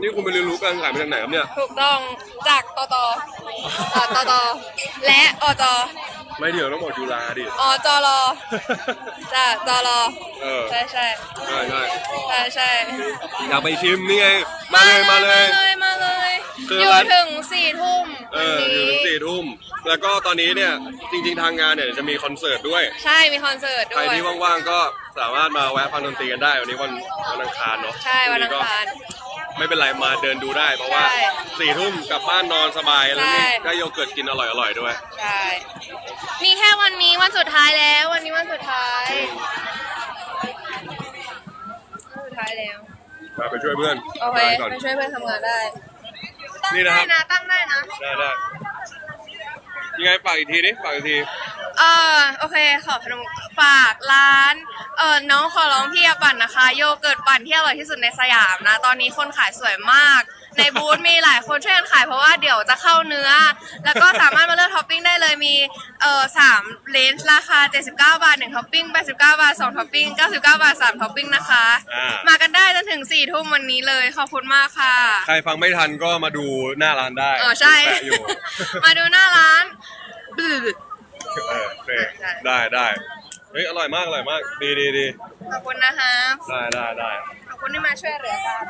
นี่คุณไปเรียนรู้การขายมาจากไหนครับเนี่ย ถูกต้องจากตตอ่าตตและอจไม่เดี๋ยวต้องบอกจุฬาดิ อจรจ้ะจรเออ ใช่ใช่ใช่ใช่ใช่ใช่อยากไปชิมนี่ไง มาเลยมาเลย มาเลยมาเลยคืออยู่ร้าน ถึงสี่ทุ่มเอวันออยู่นี้ถึงสี่ทุ่ม แล้วก็ตอนนี้เนี่ย จริง ๆ ทางงานเนี่ยจะมีคอนเสิร์ตด้วย ใช่มีคอนเสิร์ตใครด้วย ที่ว่างๆ ก็สามารถมาแวะฟังดนตรีกันได้ วันนี้วันวันอังคารเนาะใช่วันอังคาร ไม่เป็นไรมาเดินดูได้ เพราะว่าใช่สี่ทุ่มกลับบ้านนอนสบายแล้วใช่นี่ได้โยเกิร์ตกินอร่อยๆด้วย ใช่มีแค่วันนี้วันสุดท้ายแล้ว วันนี้วันสุดท้ายวันสุดท้ายแล้ว มาไปช่วยเพื่อนโอเคงานก่อน ไปช่วยเพื่อนทำงานได้ตั้งนี่นะครัได้บนะตั้งได้นะ ได้ได้ยังไงฝากอีกทีดิฝากอีกที เออโอเค ขอพนม ฝากร้านเออน้องขอร้องพี่อย่าปั่นนะคะ โยเกิร์ตปั่นที่อร่อยที่สุดในสยามนะ ตอนนี้คนขายสวยมาก ในบูธมีหลายคนช่วยกันขายเพราะว่าเดี๋ยวจะเข้าเนื้อ แล้วก็สามารถมาเลือกท็อปปิ้งได้เลยมีเออสามเลนส์ราคา 79 บาท1ท็อปปิ้ง89 บาท2ท็อปปิ้ง99 บาท3ท็อปปิ้งนะคะ อ่ามากันได้จนถึง4ทุ่มวันนี้เลยขอบคุณมากค่ะ ใครฟังไม่ทันก็มาดูหน้าร้านได้อ๋อใช่ แปะอยู่ มาดูหน้าร้านเออโอเคได้ได้ เฮ้ยอร่อยมากอร่อยมาก ดีดีดีขอบคุณนะคะได้ได้ได้ขอบคุณที่มาช่วยเหลือกัน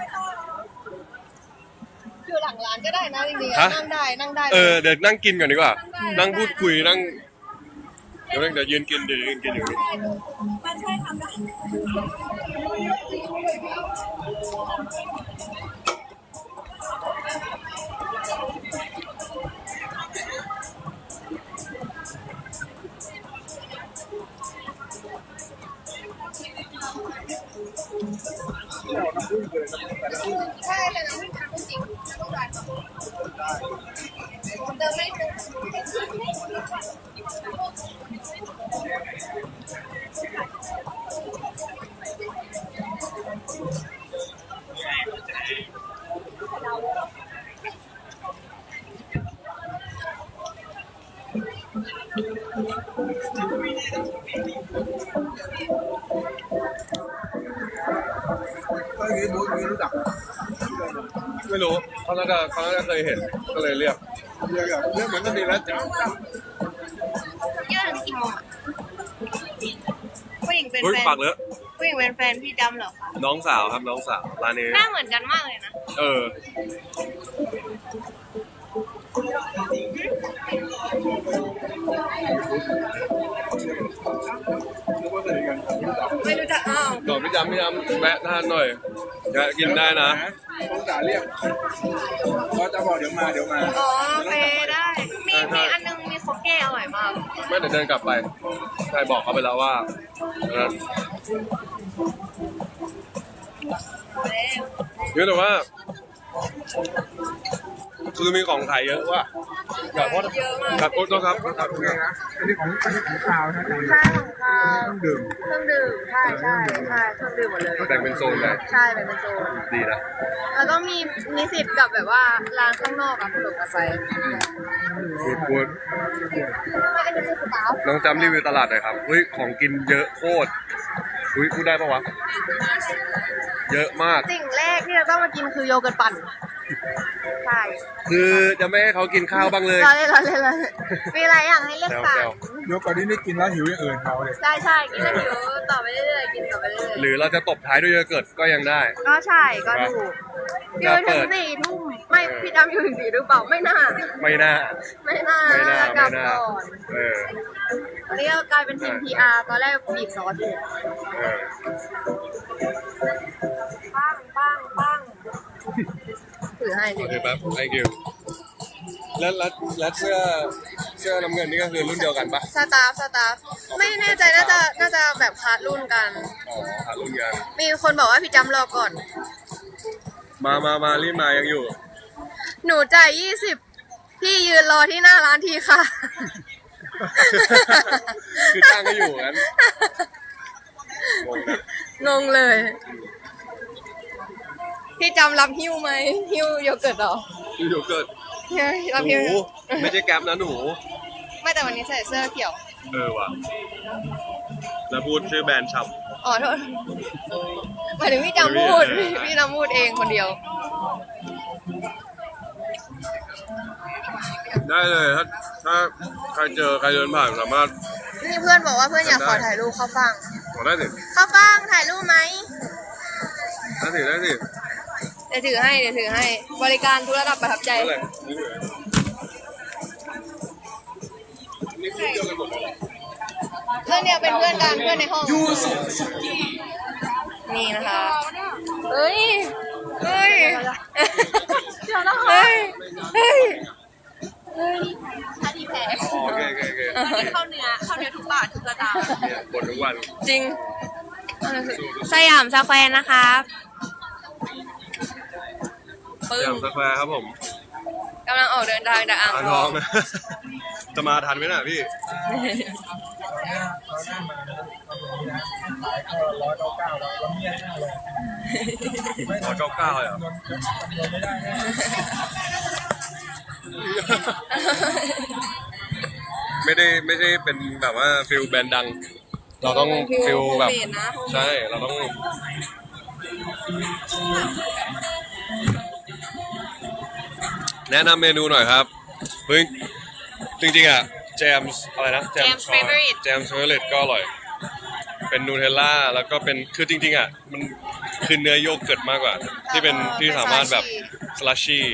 อยู่หลังร้านก็ได้นะจริงๆฮะอะนั่งได้นั่งได้เออเดี๋ยวนั่งกินก่อนดีกว่า นั่นั่งงได้พูดคุยนั่งเดี๋ยวเดี๋ยวยืนกินเดี๋ยวยืนกินอยู่นี่มันช่วยทำได้ น่าจะเขาน่าจะเคยเห็นก็เลยเรียกเรียกเรียกเหมือนกันดีแล้วจ้าเยอะถึงกี่โมงอะผู้หญิงเป็นเฮ้ยแฟนปากเลอะผู้หญิงเป็นแฟนพี่จำเหรอคะน้องสาวครับน้องสาวร้านนี้ หน้าเหมือนกันมากเลยนะเออนึกว่าสนิทกันรู้จักไม่รู้จักอ้าวดอกพี่จำพี่จำแวะทานหน่อย แวะกินได้นะต้องจ่าเรียกก็จะบอกเดี๋ยวมาเดี๋ยวมาอ๋อโอเคได้ มีมีอันนึงมีโคเก้อร่อยมากไม่เดี๋ยวเดินกลับไปใช่บอกเขาไปแล้วว่าเออเยอะแต่ว่า คือมีของขายเยอะว่ะอยากโทษเยอะมากครับโทษครับครับโอเคนะอันนี้ของอันนี้ของข้าวใช่ไหมใช่ของข้าวต้องดื่มเครื่องดื่มใช่ใช่ใช่เครื่องดื่มหมดเลยแบ่งเป็นโซนเลยใช่แบ่งเป็นโซนดีนะแล้วก็มีนิสิตกับแบบว่าร้านข้างนอกอะผสมกันไปพูดพูดไม่อันนี้คือสตาฟน้องจำรีวิวตลาดหน่อยครับเฮ้ยของกินเยอะโคตรอุ้ยพูดได้ปะวะเยอะมาก สิ่งแรกที่เราต้องมากินคือโยเกิร์ตปั่นใช่คือจะไม่ให้เขากินข้าวบ้างเลยเราเล่นเราเล่นเราเล่นมีอะไรอย่างให้เลือกแซวสั่แซงวเดี๋ยวก่อนนี้นี่กินแล้วหิวอย่างอื่นเขาเลยใช่ใช่กินแล้วหิวต่อไปเรื่อยๆกินต่อไปเรื่อยหรือเราจะตบท้ายด้วยโยเกิร์ตก็ยังได้ ๆก็ใช่ก็ถูกอจะยู่เปิถึงด สี่ทุ่มไม่พี่ดำอยู่ถึงสี่หรือเปล่าไม่น่า ไม่น่า ไม่น่าไม่น่ากลัไม่บน่า ก่อนเออตอนนี้เรากลายเป็นทีม PR ตอนแรกบีบซอสอยู่เออ ปังปังปัง ถือให้สิโอเคแป๊บ thank you แล้วแล้วแล้วเสื้อเสื้อน้ำเงินนี่ก็คือรุ่นเดียวกันปะสตาฟสตาฟไม่แน่ใจน่าจะน่าจะแบบคลาดรุ่นกัน อ๋อหารุ่นกันมีคนบอกว่าพี่จำรอก่อน มามามารีบมายังอยู่ หนูจ่ายยี่สิบพี่ยืนรอที่หน้าร้านทีค่ะ คือจ้างก็อยู่งั้นงงนะงงเลย พี่จำรับหิ้วไหมหิ้วโยเกิร์ตเหรอพี่โยเกิร์ตรับหหิ้นูวไม่ใช่แก๊ปนะหนู ไม่แต่วันนี้ใส่เสื้อเขียว เออว่ะแล้วพูดชื่อแบรนด์ชับ อ๋อโทษหมายถึงพี่จำพูดเออพี่จำพูดเองคนเดียวเได้เลยถ้าถ้าใครเจอใครเดินผ่านสามารถนี่เพื่อนบอกว่าเพื่อนอยากขอถ่ายรูปเข้าฟัง ขอได้สิเข้าฟังถ่ายรูปไหมได้สิได้สิเดี๋ยวถือให้ เดี๋ยวถือให้ บริการทุกระดับประทับใจนั่นแหละนี่เลยนี่คือเดียวกันหมดเลยเหรอเพื่อนเนี่ยเป็นเพื่อนกันเพื่อนในห้องนี่นะคะ เฮ้ย เฮ้ย เดี๋ยวนะคะเฮ้ย เฮ้ย ถ้าดีแพ้อ๋อโอเคโอเคโอเคเข้าเนื้อเข้าเนื้อทุกบาททุกระดับเนี่ยบ่นทุกวันจริง สยามสแควร์นะครับ ปึ้องย่างสแควร์ครับผมกำลังออกเดินทางจากอ่างอ่างททอองงนะ จะมาทันไหมน่ะพี่ ร้อยเก้าเก้าเลยเหรอไม่ได้ไม่ได้เป็นแบบว่าฟิลแบรนด์ดัง เราต้องฟิลแบบเปลี่ยนนะใช่ เราต้อง แนะนำเมนูหน่อยครับเฮ้ยจริงๆอะแจมส์อะไรนะ Jam's Favorite แจมส์เฟเวอร์ก็อร่อย เป็นนูเทลล่าแล้วก็เป็นคือจริงๆอะมันคือเนื้อโยเกิร์ตมากกว่า ที่เป็นที่สามารถแบบสลัชชี่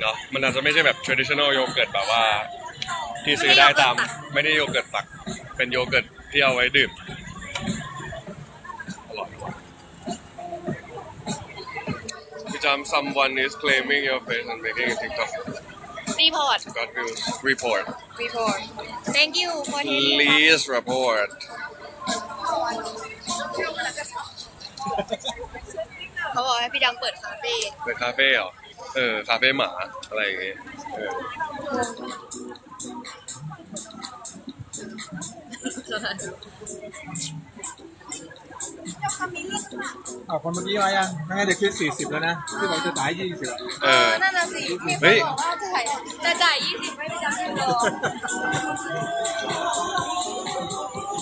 เนาะมันอาจจะไม่ใช่แบบ traditional โยเกิร์ตแบบว่า ที่ซื้อได้ตามไม่ได้โยเกิร์ตตัก เป็นโยเกิร์ตที่เอาไว้ดื่ม พี่จำ someone is claiming your face and making a TikTok รีพอร์ต got views report รีพอร์ต thank you for telling please report เขาบอกให้พี่ดำเปิดคาเฟ่เป็นคาเฟ่เหรอ เออ คาเฟ่หมา อะไรอย่างเงี้ยเออ อ้าวคนเมื่อกี้มายังไม่งั้นเดี๋ยวคิดสี่สิบแล้วนะที่บอกจะจ่ายยี่สิบเออ นั่นน่ะสิมีคเฮ้นย บอกว่าจะจ่ายจะจ่ายยี่สิบไม่พี่ดำให้รอ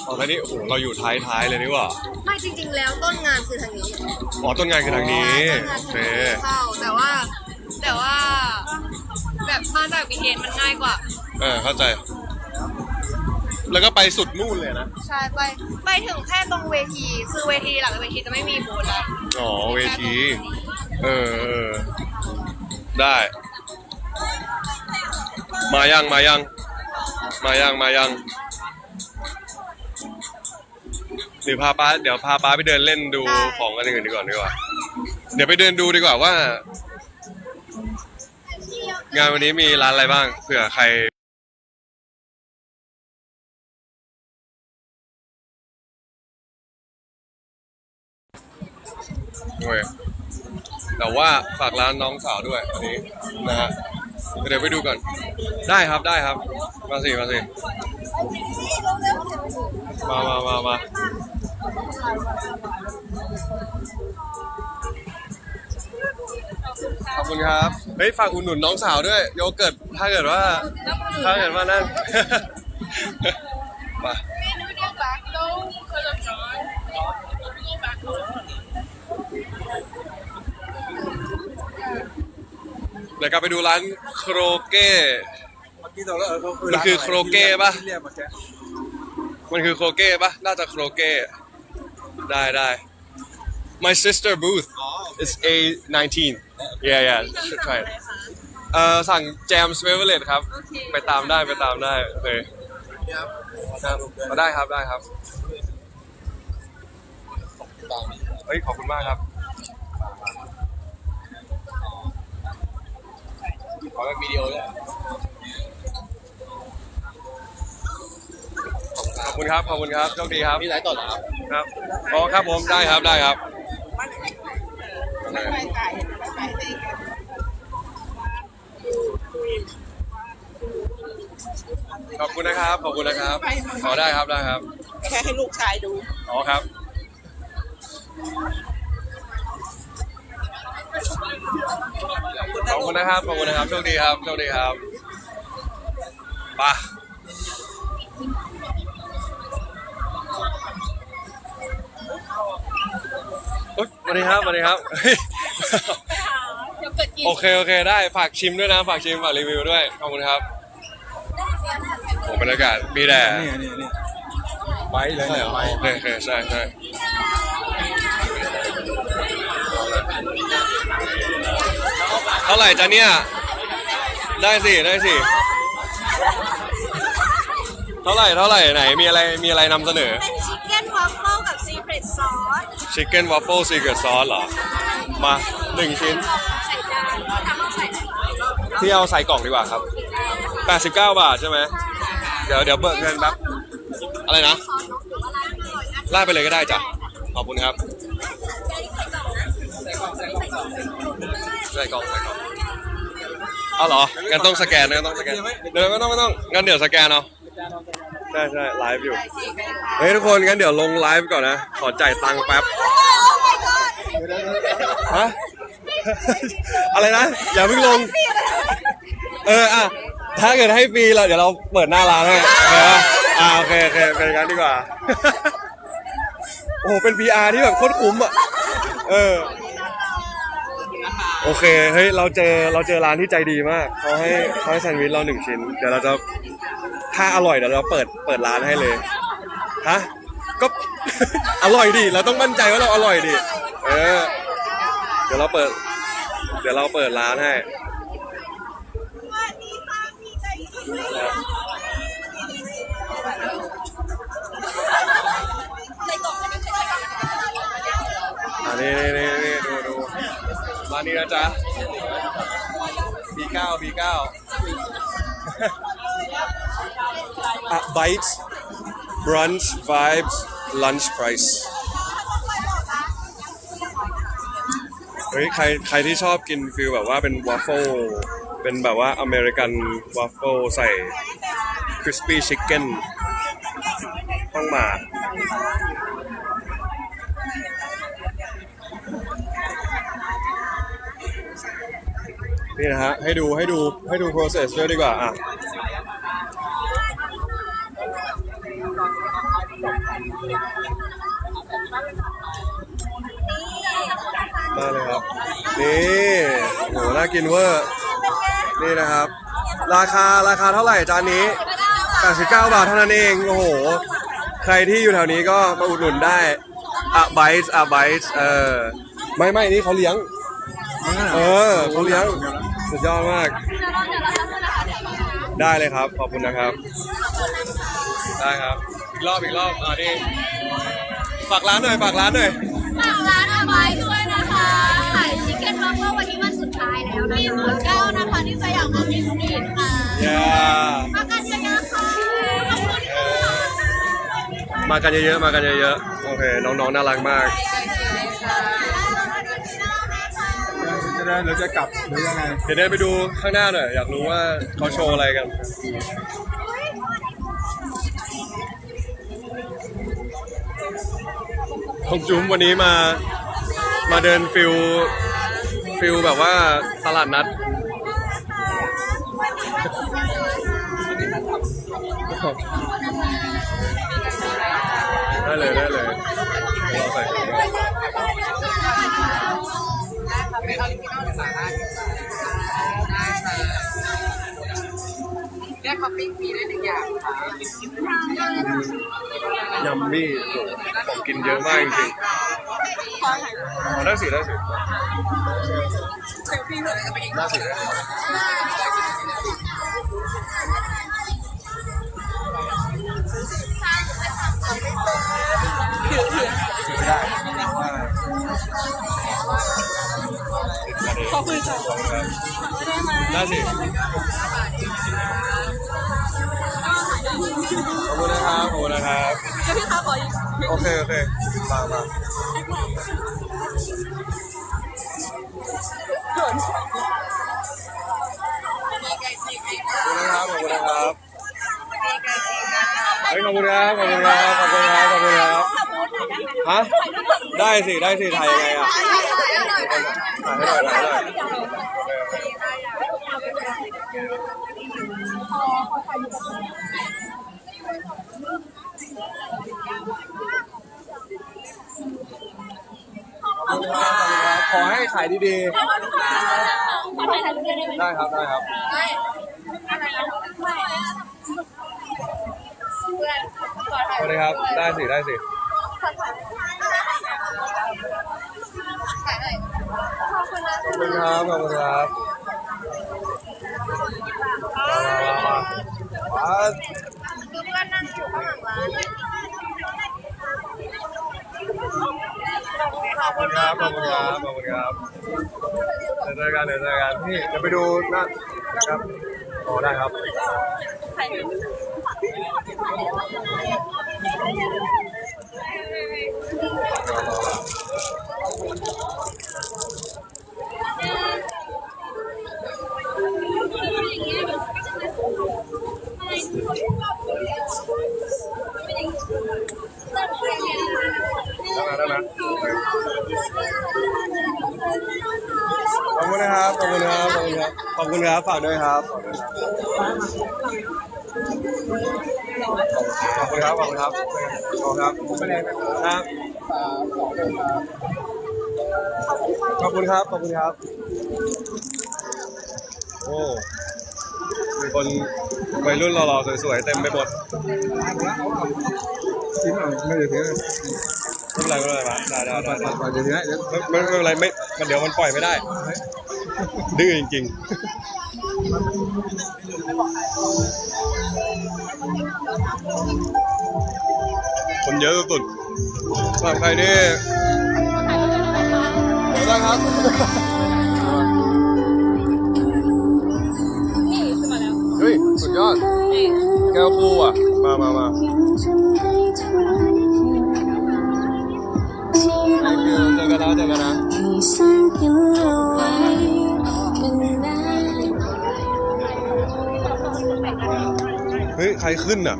อ๋อแล้วนี่โอ้โหเราอยู่ท้ายท้ายๆเลยนี่หว่าไม่จริง ๆ แล้วต้นงานคือทางนี้อ๋อต้นงานคือทางนี้ต้นงานโอคือเคทางนี้เข้าแต่ว่าแต่ว่า แบบมาจากบีเทนมันง่ายกว่า เออเข้าใจ แล้วก็ไปสุดนู่นเลยนะ ใช่ไปไปถึงแค่ตรงเวที คือเวทีหลังเวทีจะไม่มีบูธแล้วอ๋อเวที เออเออ ได้ มายังมายัง มายังมายังเดี๋ยวพาป้าเดี๋ยวพาป้าไปเดินเล่นดูของกันอื่นดีกว่าดีกว่า เดี๋ยวไปเดินดูดีกว่าว่า งานวันนี้มีร้านอะไรบ้างเผื่อใคร โอ้ยแต่ว่าฝากร้านน้องสาวด้วยอันนี้นะฮะเดี๋ยวไปดูก่อน ได้ครับได้ครับ มาสิมาสิมามามามาขอบคุณครับ เฮ้ยฝากอุดหนุนน้องสาวด้วย โยเกิร์ตถ้าเกิดว่า ถ้าเกิดว่านั่น ดี๋ยวกลับไปดูร้านโครเก้ เมื่อกี้เราเออเขาคือมันคือโครเก้ปะ ที่เรียกมาแกมันคือโครเก้ปะน่าจะโครเก้ได้ได้ My sister booth is A19 yeah yeah should try it เอ่อสั่งแจมสเวเวอร์เลตครับไปตามได้ไปตามได้โอเคครับครับเอาได้ครับได้ครับ เฮ้ยขอบคุณมากครับ ขอแบบวิดีโอด้วยขอบคุณครับ ขอบคุณครับโชคดีครับ มีไลฟ์ต่อเหรอครับครับอ๋อครับผมได้ครับได้ครับ ขอบคุณนะครับ ขอบคุณนะครับ ขอได้ครับได้ครับ แค่ให้ลูกชายดู อ๋อครับ ขอบคุณนะครับขอบคุณนะครับโชคดีครับโชคดีครับไปะเฮ้ยสวัสดีครับสวัสดีครับเฮ้ยเกิดกินโอเคโอเคได้ฝากชิมด้วยนะฝากชิมฝากรีวิวด้วยขอบคุณครับโอ้บรรยากาศมีแดดนี่นี่นี่ไว้เลยใช่เนี่ยเหรอไว้ โอเคโอเคใช่ใช่ เท่าไหร่จ๊ะเนี่ย ได้สิ ได้สิ เท่าไหร่เท่าไหร่ไหน มีอะไรมีอะไรนำเสนอ เป็นชิคเก้นวอฟเฟิลกับซีเครตซอสชิคเก้นวัฟเฟิลซีเกรตซอสเหรอ มาหนึ่งชิ้น ใส่จานทำเอาใส่พี่เอาใส่กล่องดีกว่าครับ 89 บาทใช่ไหม เดี๋ยวเดี๋ยวเบิกเงินแป๊บ อะไรนะลาดไปเลยก็ได้จ้ะ ขอบคุณครับ ใส่กล่องใส่กล่องเอาเหรองั้นต้องสแกนนะงั้นต้องสแกนเดี๋ยวไม่ต้องไม่ต้องงั้นเดี๋ยวสแกนเอาใช่ใช่ไลฟ์อยู่เฮ้ยทุกคนงั้นเดี๋ยวลงไลฟ์ก่อนนะขอจ่ายตังค์แป๊บฮะอะไรนะอย่าเพิ่งลง เอออะถ้าเกิดให้ฟรีเราเดี๋ยวเราเปิดหน้าร้านให้โอเคปะอ่าโอเคโอเคเป็นอย่างนั้นดีกว่า โอ้โหเป็น PR ที่แบบโคตรคุ้มอะ เออ โอเคเฮ้ยเราเจอเราเจอร้านที่ใจดีมากเขาให้เขาให้แซนด์วิชเราหนึ่งชิ้น เดี๋ยวเราจะถ้าอร่อยเดี๋ยวเราเปิดเปิดร้านให้เลยฮะก็ อร่อยดิเราต้องมั่นใจว่าเราอร่อยดิเออเดี๋ยวเราเปิด เดี๋ยวเราเปิดร้านให้อ่านี่นี่นี่นี่ดูดู ร้านนี้นะจ๊ะ B9 B9 อะ Bites Brunch Vibes Lunch Price เฮ้ยใครใครที่ชอบกินฟิลแบบว่าเป็นว a ฟเฟิลเป็นแบบว่าอเมริกันว a ฟเฟิลใส่คริสปี้ชิคเก้นต้องมา นี่นะฮะ ให้ดูให้ดูให้ดู process ด้วยดีกว่าอะได้เลยครับ นี่โหน่ากินเวอร์ นี่นะครับ ราคาราคาเท่าไหร่จานนี้ 89 บาทเท่านั้นเอง โอ้โห ใครที่อยู่แถวนี้ก็มาอุดหนุนได้อะไบส์อะไบส์เออ ไม่ไม่นี่เขาเลี้ยง เออเขาเลี้ยง สุดยอดมาก ได้เลยครับ ขอบคุณนะครับ ได้ครับ อีกรอบอีกรอบอ่านี่ฝากร้านหน่อย ฝากร้านหน่อย ฝากร้านอาไบด้วยนะคะขายชิคเก้นบัฟเฟิลวันนี้วันสุดท้ายแล้วนะมีหมูเก้านะคะที่สยามอเมริกันค่ะ yeah มากันเยอะๆค่ะขอบคุณค่ะมากันเยอะๆ มากันเยอะๆ โอเค น้องๆ น่ารักมาก จะได้หรือจะกลับหรือยังไงเดี๋ยวเดินไปดูข้างหน้าหน่อย อยากรู้ว่าเขาโชว์อะไรกัน ของจุ้มวันนี้มา มาเดินฟิลฟิลแบบว่าตลาดนัด แก้ท็อปปิ้งฟรีได้หนึ่งอย่างค่ะยัมมี่โหของกินเยอะมากจริงๆอ๋อได้สิได้สิเซลฟี่เลยก็ไปอีกได้สิไม่ได้ขอบคุณค่ะได้สิ ขอบคุณนะครับขอบคุณนะครับ เดี๋ยวพี่คะขออีกโอเค โอเค มามาขอบคุณนะครับ ขอบคุณนะครับเฮ้ยขอบคุณครับ ขอบคุณครับ ขอบคุณครับ ขอบคุณครับ ฮะ ได้สิ ได้สิ ถ่ายยังไงอะ ถ่ายให้หน่อยถ่ายให้หน่อยขอให้ขายดี ๆถ่ายรูปด้วยได้ไหมได้ครับได้ครับสวัสดีครับ ได้สิ ได้สิขอบคุณครับขอบคุณครับมามามามาคือเพื่อนนั่งอยู่ข้างหลังร้าน ขอบคุณครับขอบคุณครับขอบคุณครับเดี๋ยวเจอกันเดี๋ยวเจอกันพี่เดี๋ยวไปดูน้านะครับโอ้ได้ครับ ได้ไหมได้ไหมขอบคุณนะครับ ขอบคุณครับ ขอบคุณครับ ขอบ คุณครับ ฝากด้วยครับ ขอบคุณครับ ขอบคุณครับ ขอบคุณครับ ครับ ขอบคุณครับ ขอบคุณครับ โอ้ มีคนวัยรุ่นหล่อๆสวยๆ เต็มไปหมดชิ้นหน่อยไม่เดี๋ยวถือไม่เป็นไรไม่เป็นไรได้ได้ได้ได้เดี๋ยวถือเดี๋ยวไม่ไม่ไม่เป็นไรไม่ มันเดี๋ยวมันปล่อยไม่ได้ ดื้อจริงๆ คนเยอะสุดๆสำหรับใครที่ได้ครับเฮ้ย สุดยอดแก้วคู่อะ มามามา thank you เจอกันนะ เจอกันนะเฮ้ย ใครขึ้นอะ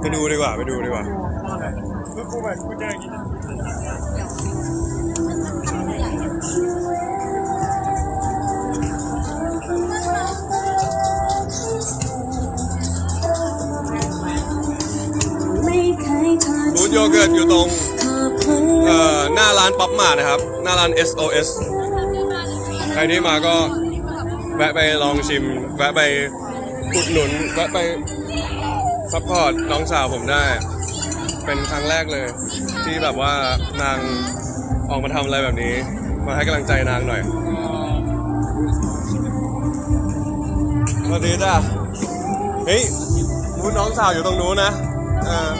ไปดูดีกว่า ไปดูดีกว่าบูธโยเกิร์ตอยู่ตรง เอ่อหน้าร้านป๊อปมานะครับ หน้าร้าน SOS ใครที่มาก็แวะไปลองชิม แวะไปอุดหนุน แวะไปซัพพอร์ตน้องสาวผมได้ เป็นครั้งแรกเลย ที่แบบว่านางออกมาทำอะไรแบบนี้ มาให้กำลังใจนางหน่อยสวัสดีจ้ะเฮ้ยมูน้องสาวอยู่ตรงนู้นนะ เออ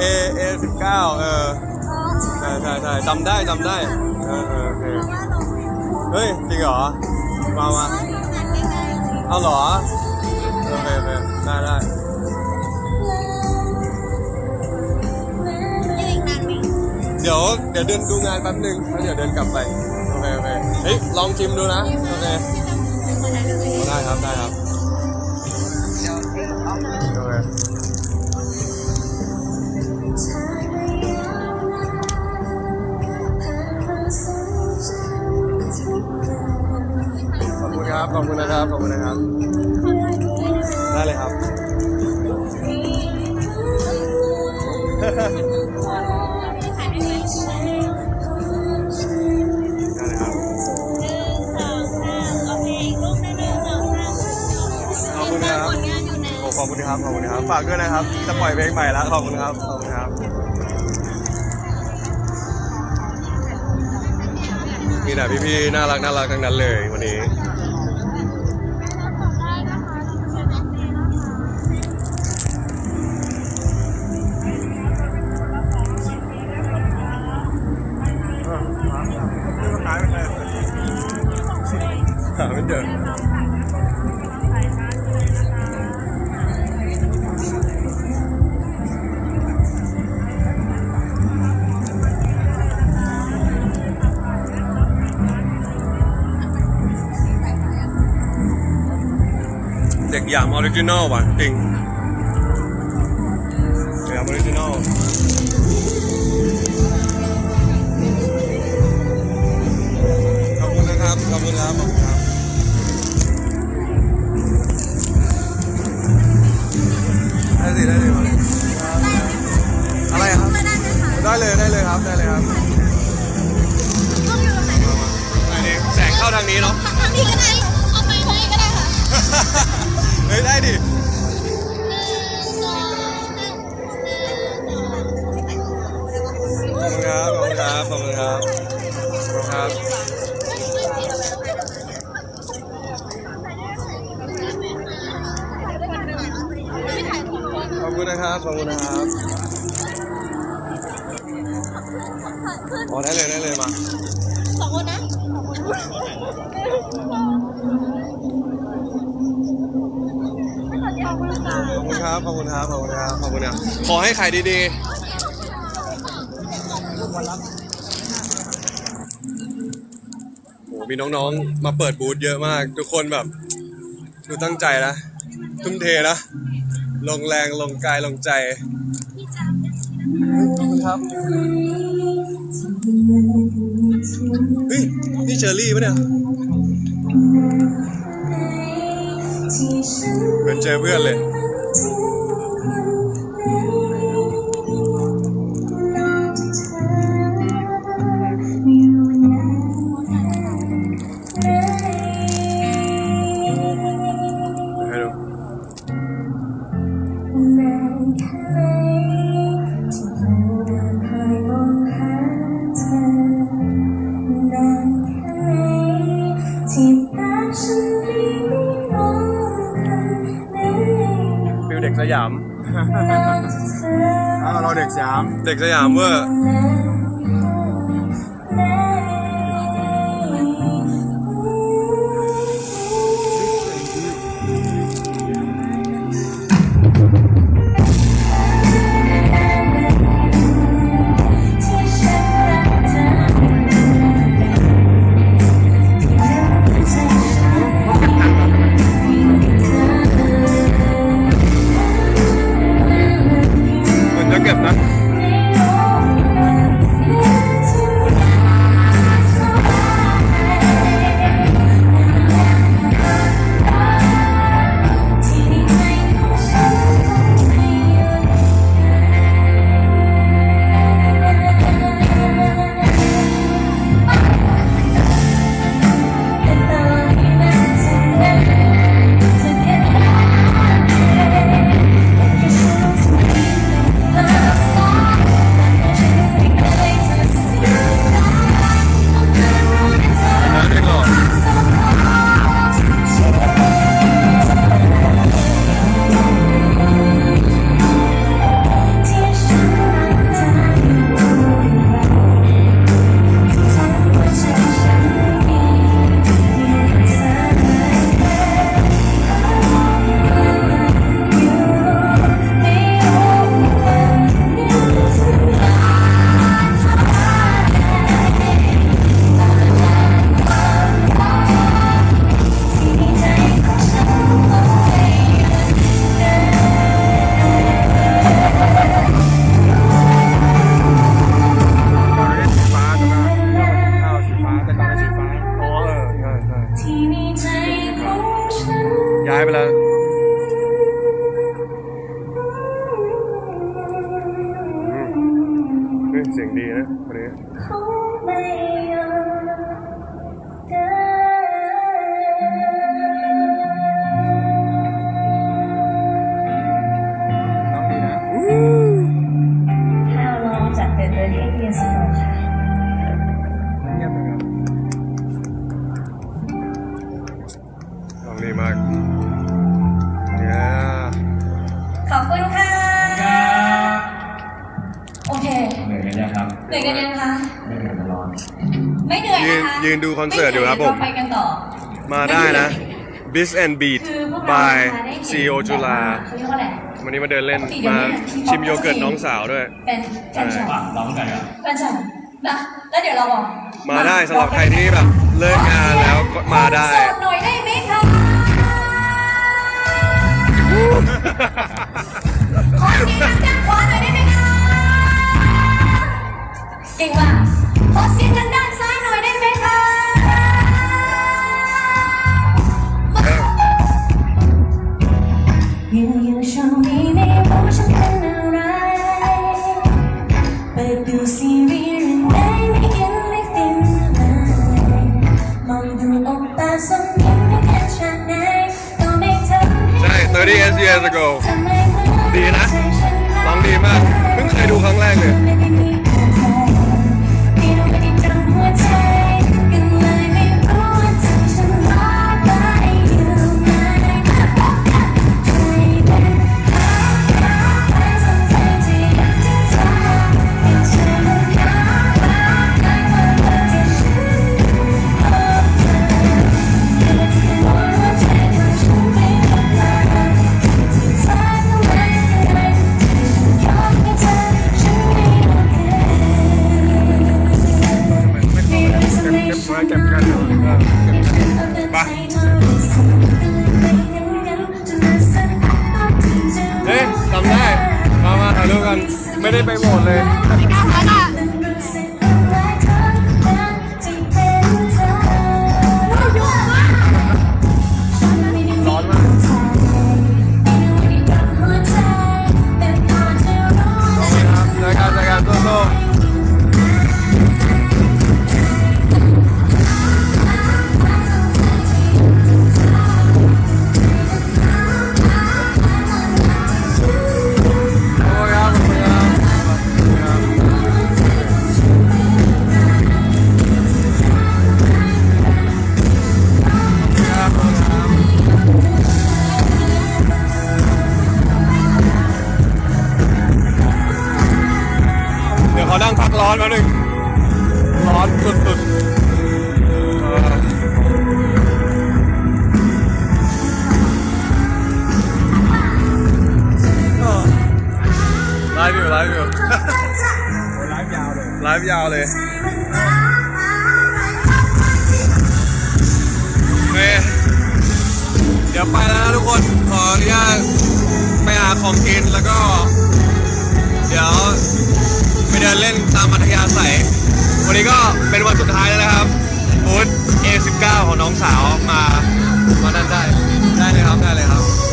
A A สิบเก้าเออ ช่ใช่ใช่จำได้จำได้เออเออโอเคเฮ้ยจริงเหรอมามาเอาเหรอโอเคโอเคได้ได้เดี๋ยวเดี๋ยวเดินดูงานแป๊บนึงแล้วเดี๋ยวเดินกลับไปโอเคโอเคเฮ้ยลองชิมดูนะโอเคได้ครับได้ครับ ขอบคุณครับขอบคุณนะครับ ขอบคุณนะครับ ได้เลยครับได้เลยครับขอบคุณครับโอ้ขอบคุณครับ ขอบคุณครับ ฝากด้วยนะครับ จะปล่อยเพลงใหม่แล้ว ขอบคุณครับ ขอบคุณครับ มีแต่พี่ๆ น่ารักน่ารักทั้งนั้นเลยวันนี้ ริจินอลว่ะจริงเด็กอย่างออริจินอลขอบคุณนะครับ ขอบคุณครับขอบคุณครับได้สิได้สิมาเลยอะไรครับ ได้เลยได้เลยครับได้เลยครับอันนี้แสงเข้าเข้าทางนี้เนาะ ทางนี้ก็ได้ ได้ดิขอบคุณครับขอบคุณครับขอบคุณครับ ขอให้ขายดีๆโหมีน้องๆ มาเปิดบูธเยอะมาก ทุกคนแบบดูตั้งใจนะ ทุ่มเทนะ ลงแรงลงกายลงใจขอบคุณครับเฮ้ยนี่เชอรี่ปะเนี่ยเหมือนเจอเพื่อนเลย เราเด็กสยาม เด็กสยามเวอร์ คะยืนดูคอนเสิร์ตอยู่ครับผมไเหนื่เราไปกันต่อ มาได้นะ Bis and Beat คือพวกเรา by นะคะได้เห็น CEO จุฬาเขาเรียกว่าอะไร วันนี้มาเดินเล่นปกติเดี๋ยวมานี้ที่ชิมโยเกิร์ตน้องสาวด้วย เป็นแฟนฉันฝากร้องกันเหรอแฟนฉันนะแล้วเดี๋ยวเราบอกมาได้สำหรับใครที่แบบเลิกงานแล้วก็มาได้โสดหน่อยได้ไหมคะขอเสียงดังๆขวาหน่อยได้ไหมคะเก่งมากขอเสียงดังๆซ้ายหน่อย years ago ดีนะร้องดีมาก เพิ่งเคยดูครั้งแรกเลย ไลฟ์ยาวเลยไลฟ์ยาวเลยเเดี๋ยวไปแล้วนะทุกคน ขออนุญาตไปหาของกินแล้วก็ เดี๋ยวไปเดินเล่นตามมัธยาศัยวันนี้ก็เป็นวันสุดท้ายแล้วนะครับบูธ A19 ของน้องสาวมามานั่นได้ ได้เลยครับ ได้เลยครับ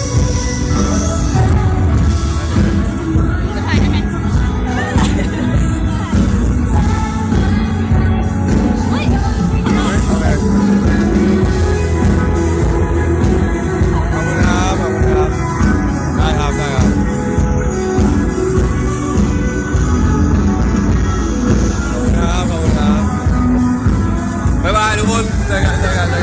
জায়গা জায়গা